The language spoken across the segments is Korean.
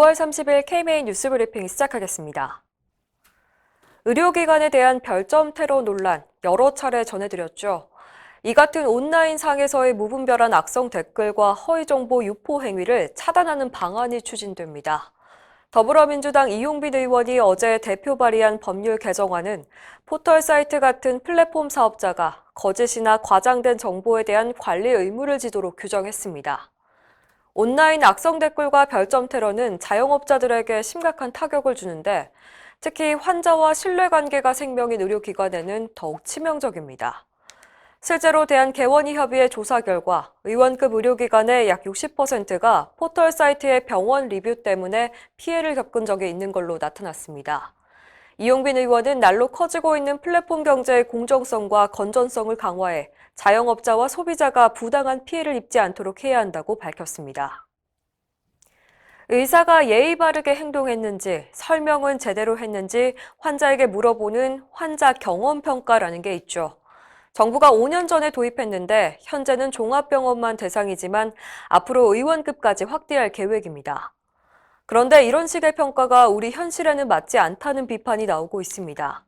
9월 30일 K-메인 뉴스 브리핑 시작하겠습니다. 의료기관에 대한 별점 테러 논란 여러 차례 전해드렸죠. 이 같은 온라인 상에서의 무분별한 악성 댓글과 허위 정보 유포 행위를 차단하는 방안이 추진됩니다. 더불어민주당 이용빈 의원이 어제 대표 발의한 법률 개정안은 포털 사이트 같은 플랫폼 사업자가 거짓이나 과장된 정보에 대한 관리 의무를 지도록 규정했습니다. 온라인 악성 댓글과 별점 테러는 자영업자들에게 심각한 타격을 주는데 특히 환자와 신뢰관계가 생명인 의료기관에는 더욱 치명적입니다. 실제로 대한개원의협의회 조사 결과 의원급 의료기관의 약 60%가 포털 사이트의 병원 리뷰 때문에 피해를 겪은 적이 있는 걸로 나타났습니다. 이용빈 의원은 날로 커지고 있는 플랫폼 경제의 공정성과 건전성을 강화해 자영업자와 소비자가 부당한 피해를 입지 않도록 해야 한다고 밝혔습니다. 의사가 예의 바르게 행동했는지, 설명은 제대로 했는지 환자에게 물어보는 환자 경험 평가라는 게 있죠. 정부가 5년 전에 도입했는데 현재는 종합병원만 대상이지만 앞으로 의원급까지 확대할 계획입니다. 그런데 이런 식의 평가가 우리 현실에는 맞지 않다는 비판이 나오고 있습니다.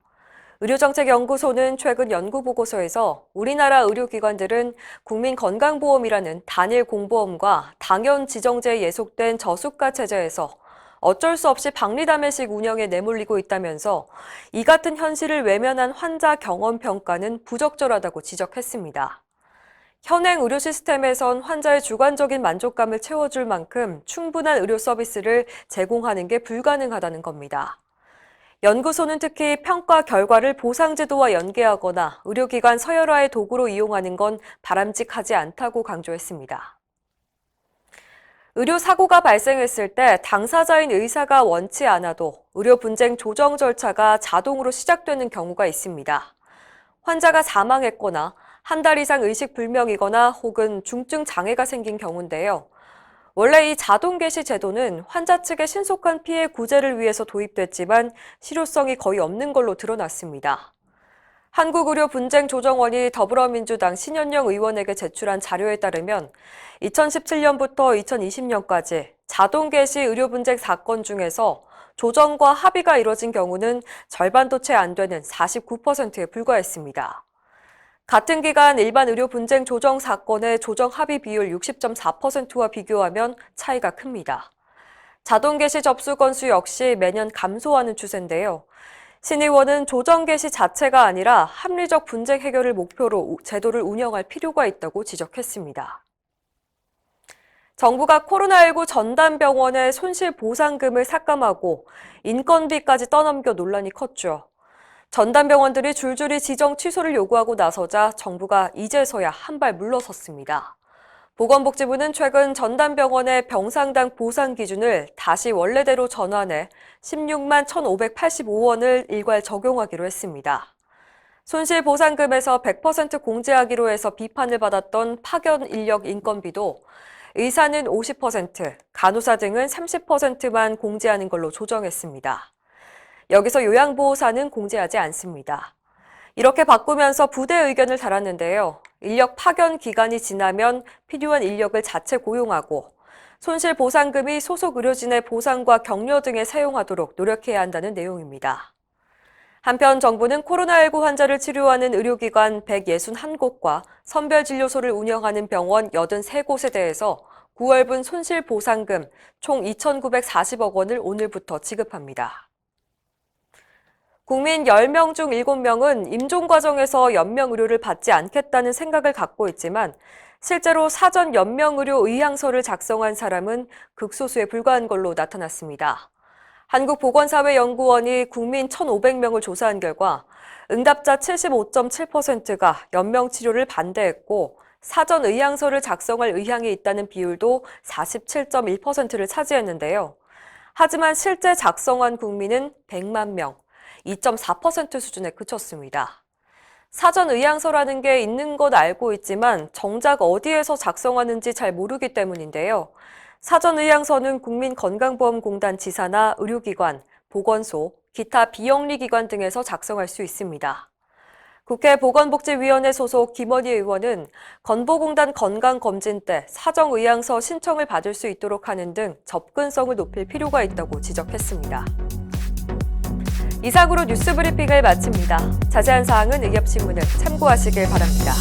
의료정책연구소는 최근 연구 보고서에서 우리나라 의료기관들은 국민건강보험이라는 단일 공보험과 당연 지정제에 예속된 저수가 체제에서 어쩔 수 없이 박리담회식 운영에 내몰리고 있다면서 이 같은 현실을 외면한 환자 경험 평가는 부적절하다고 지적했습니다. 현행 의료 시스템에선 환자의 주관적인 만족감을 채워줄 만큼 충분한 의료 서비스를 제공하는 게 불가능하다는 겁니다. 연구소는 특히 평가 결과를 보상제도와 연계하거나 의료기관 서열화의 도구로 이용하는 건 바람직하지 않다고 강조했습니다. 의료 사고가 발생했을 때 당사자인 의사가 원치 않아도 의료 분쟁 조정 절차가 자동으로 시작되는 경우가 있습니다. 환자가 사망했거나 한 달 이상 의식 불명이거나 혹은 중증 장애가 생긴 경우인데요. 원래 이 자동 개시 제도는 환자 측의 신속한 피해 구제를 위해서 도입됐지만 실효성이 거의 없는 걸로 드러났습니다. 한국의료분쟁조정원이 더불어민주당 신현영 의원에게 제출한 자료에 따르면 2017년부터 2020년까지 자동 개시 의료분쟁 사건 중에서 조정과 합의가 이뤄진 경우는 절반도 채 안 되는 49%에 불과했습니다. 같은 기간 일반 의료 분쟁 조정 사건의 조정 합의 비율 60.4%와 비교하면 차이가 큽니다. 자동 개시 접수 건수 역시 매년 감소하는 추세인데요. 신 의원은 조정 개시 자체가 아니라 합리적 분쟁 해결을 목표로 제도를 운영할 필요가 있다고 지적했습니다. 정부가 코로나19 전담 병원의 손실 보상금을 삭감하고 인건비까지 떠넘겨 논란이 컸죠. 전담병원들이 줄줄이 지정 취소를 요구하고 나서자 정부가 이제서야 한 발 물러섰습니다. 보건복지부는 최근 전담병원의 병상당 보상 기준을 다시 원래대로 전환해 16만 1,585원을 일괄 적용하기로 했습니다. 손실보상금에서 100% 공제하기로 해서 비판을 받았던 파견 인력 인건비도 의사는 50%, 간호사 등은 30%만 공제하는 걸로 조정했습니다. 여기서 요양보호사는 공제하지 않습니다. 이렇게 바꾸면서 부대 의견을 달았는데요. 인력 파견 기간이 지나면 필요한 인력을 자체 고용하고 손실 보상금이 소속 의료진의 보상과 격려 등에 사용하도록 노력해야 한다는 내용입니다. 한편 정부는 코로나19 환자를 치료하는 의료기관 161곳과 선별진료소를 운영하는 병원 83곳에 대해서 9월분 손실보상금 총 2,940억 원을 오늘부터 지급합니다. 국민 10명 중 7명은 임종 과정에서 연명 의료를 받지 않겠다는 생각을 갖고 있지만 실제로 사전 연명 의료 의향서를 작성한 사람은 극소수에 불과한 걸로 나타났습니다. 한국보건사회연구원이 국민 1,500명을 조사한 결과 응답자 75.7%가 연명 치료를 반대했고 사전 의향서를 작성할 의향이 있다는 비율도 47.1%를 차지했는데요. 하지만 실제 작성한 국민은 100만 명, 2.4% 수준에 그쳤습니다. 사전 의향서라는 게 있는 것 알고 있지만 정작 어디에서 작성하는지 잘 모르기 때문인데요. 사전 의향서는 국민건강보험공단 지사나 의료기관, 보건소, 기타 비영리기관 등에서 작성할 수 있습니다. 국회 보건복지위원회 소속 김원희 의원은 건보공단 건강검진 때 사정의향서 신청을 받을 수 있도록 하는 등 접근성을 높일 필요가 있다고 지적했습니다. 이상으로 뉴스 브리핑을 마칩니다. 자세한 사항은 의협신문을 참고하시길 바랍니다.